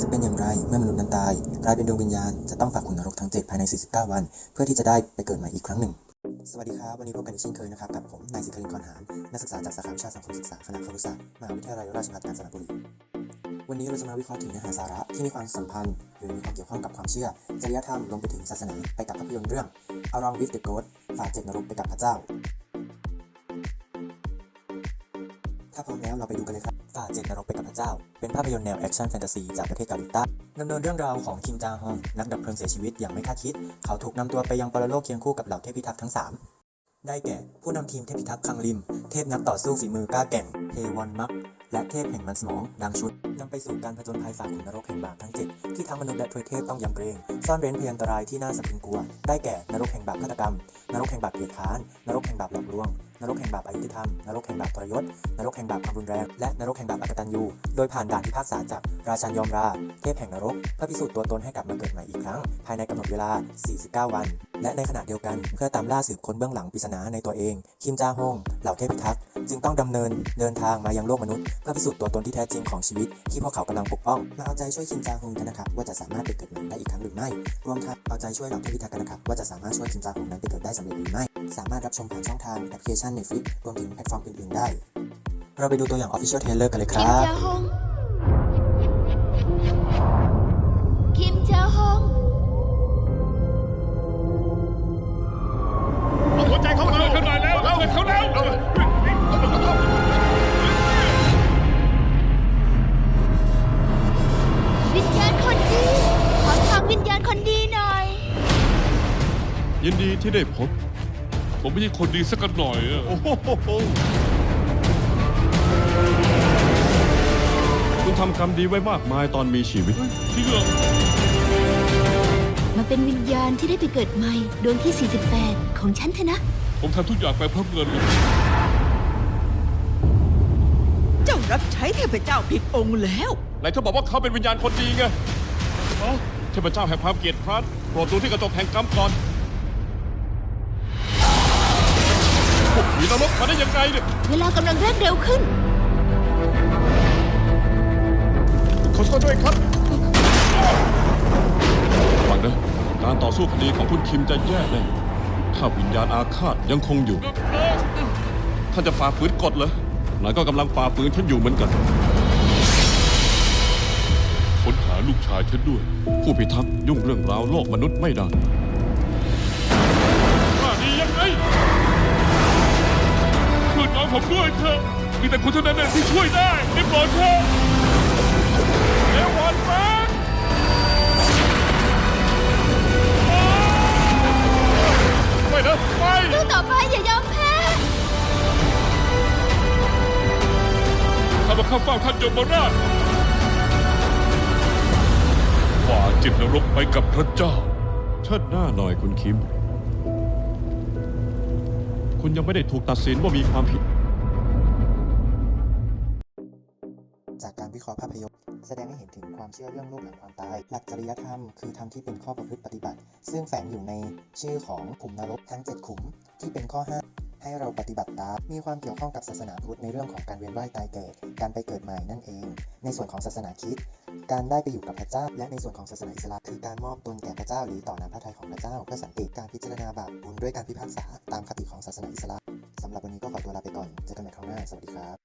จะเป็นอย่างไรเมื่อมนุษย์นั้นตายกลายเป็นดวงวิญญาณจะต้องฝากขุนนรกทั้ง 7 ภายใน 49 วัน เพื่อที่จะได้ไปเกิดใหม่อีกครั้งหนึ่ง สวัสดีครับวันนี้พบกันอีกเช่นเคยนะครับกับผมนายสิครินทร์กรหารนักศึกษาจากสาขาวิชาสังคมศึกษาคณะครุศาสตร์มหาวิทยาลัยราชภัฏกาญจนบุรีวันนี้เราจะมาวิเคราะห์ถึงเนื้อหาสาระที่มีความสัมพันธ์หรือมีความเกี่ยวข้องกับความเชื่อจริยธรรมรวมไปถึงศาสนาไปกับภาพยนตร์เรื่อง Along with the Ghost ฝากเจ็ดนรกไปกับพระเจ้า ถ้าพร้อมแล้วเราไปดูกันเลยครับฝ่าเจ็ดนรกไปกับพระเจ้า เป็นภาพยนตร์แนวแอคชั่นแฟนตาซีจากประเทศเกาหลีใต้ดำเนินเรื่องราวของคิมจางฮองนักดับเพลิงเสียชีวิตอย่างไม่คาดคิด เขาถูกนำตัวไปยังปรโลกเคียงคู่กับเหล่าเทพพิทักษ์ทั้ง 3 ได้แก่ ผู้นำทีมเทพพิทักษ์คังริม เทพนักต่อสู้ฝีมือกล้าแก่งเฮวอนมักและเทพแห่งมันสมองดังชุดนำไปสู่การผจญภัยฝ่าขุนนรกแห่งบาปทั้ง7ที่ทั้งมนุษย์และทวยเทพต้องยำเกรงซ่อนเร้นพยันตรายที่น่าสะพรึงกลัว ได้แก่นรกแห่งบาปฆาตกรรม นรกแห่งบาปเกลียดค้านนรกแห่งบาปหลอกลวง นรกแห่งบาปอายุติธรรม นรกแห่งบาปทรยศ นรกแห่งบาปความรุนแรง และนรกแห่งบาปอกตัญญู โดยผ่านด่านพิพากษาจากราชันยอมรา เทพแห่งนรก เพื่อพิสูจน์ตัวตนให้กลับมาเกิดใหม่อีกครั้ง ภายในกำหนดเวลา 49 วัน และในขณะเดียวกันเพื่อตามล่าสืบค้นเบื้องหลังปริศนาในตัวเอง คิมจาฮง เหล่าเทพพิทักษ์ จึงต้องดำเนินเดินทางมายังโลกมนุษย์ เพื่อพิสูจน์ตัวตนที่แท้จริงของชีวิต ที่พวกเขากำลังปกป้อง มาเอาใจช่วยคิมจาฮงกันนะครับว่าจะสามารถไปเกิดใหม่ได้อีกครั้งหรือไม่ รวมทั้งเอาใจช่วยเหล่าเทพพิทักษ์กันนะครับว่าจะสามารถช่วยคิมจาฮงนั้นไปเกิดได้สำเร็จหรือไม่ สามารถรับชมผ่านช่องทางแอปพลิเคชัน Netflix รวมถึงแพลตฟอร์มอื่นๆได้ เราไปดูตัวอย่าง Official Trailer กันเลยคคิรัมบจาฮง คิมจาฮงหัวใจเขาเลยเขาหน่อยแล้วเอาเขาแล้ววิญญาณคนดี ขอฟังวิญญาณคนดีหน่อย ยินดีที่ได้พบ ผมไม่ใช่คนดีสักหน่อยอะโอ้โหคุณทำกรรมดีไว้มากมายตอนมีชีวิต จริงเหรอมาเป็นวิญญาณที่ได้ไปเกิดใหม่ ดวงที่ 48 ของฉันเถอะนะ ผมทำทุกอย่างไปเพราะเงินเลยเจ้ารับใช้เทพเจ้าผิดองค์แล้ว ไหนเธอบอกว่าเขาเป็นวิญญาณคนดีไงอ๋อเทพเจ้าแห่งความเกลียดคร้านโปรดดูที่กระจกแห่งกรรมก่อน พวกผีนรกมาได้ยังไงเนี่ยเวลากำลังเร่งเร็วขึ้น ขอโทษด้วยครับฟังนะการต่อสู้คดีของคุณคิมจะแย่แน่ถ้าวิญญาณอาฆาตยังคงอยู่ ท่านจะฝ่าฝืนกฎเหรอนายก็กำลังฝ่าฝืนฉันอยู่เหมือนกัน ค้นหาลูกชายฉันด้วย ผู้พิทักษ์ยุ่งเรื่องราวโลกมนุษย์ไม่ได้ มีแต่คุณเท่านั้นที่ช่วยได้ได้โปรดเถอะเอวันแมนไม่นะไม่สู้ต่อไปอย่ายอมแพ้ข้ามาเข้าเฝ้าท่านยมราชฝ่าจิตนรกไปกับพระเจ้า เชิดหน้าหน่อยคุณคิม คุณยังไม่ได้ถูกตัดสินว่ามีความผิด ภาพยนตร์แสดงให้เห็นถึงความเชื่อเรื่องโลกหลังความตาย หลักจริยธรรมคือธรรมที่เป็นข้อประพฤติปฏิบัติ ซึ่งแฝงอยู่ในชื่อของขุมนรกทั้ง 7 ขุม ที่เป็นข้อห้าให้เราปฏิบัติตามมีความเกี่ยวข้องกับศาสนาพุทธในเรื่องของการเวียนว่ายตายเกิด การไปเกิดใหม่นั่นเอง ในส่วนของศาสนาคริสต์การได้ไปอยู่กับพระเจ้า และในส่วนของศาสนาอิสลามคือการมอบตนแก่พระเจ้า หรือต่อน้ำพระทัยของพระเจ้าเพื่อสันติการพิจารณาบาปบุญด้วยการพิพากษาตามคติของศาสนาอิสลามสำหรับวันนี้ก็ขอตัวลาไปก่อนเจอกันใหม่คราวหน้าสวัสดีครับ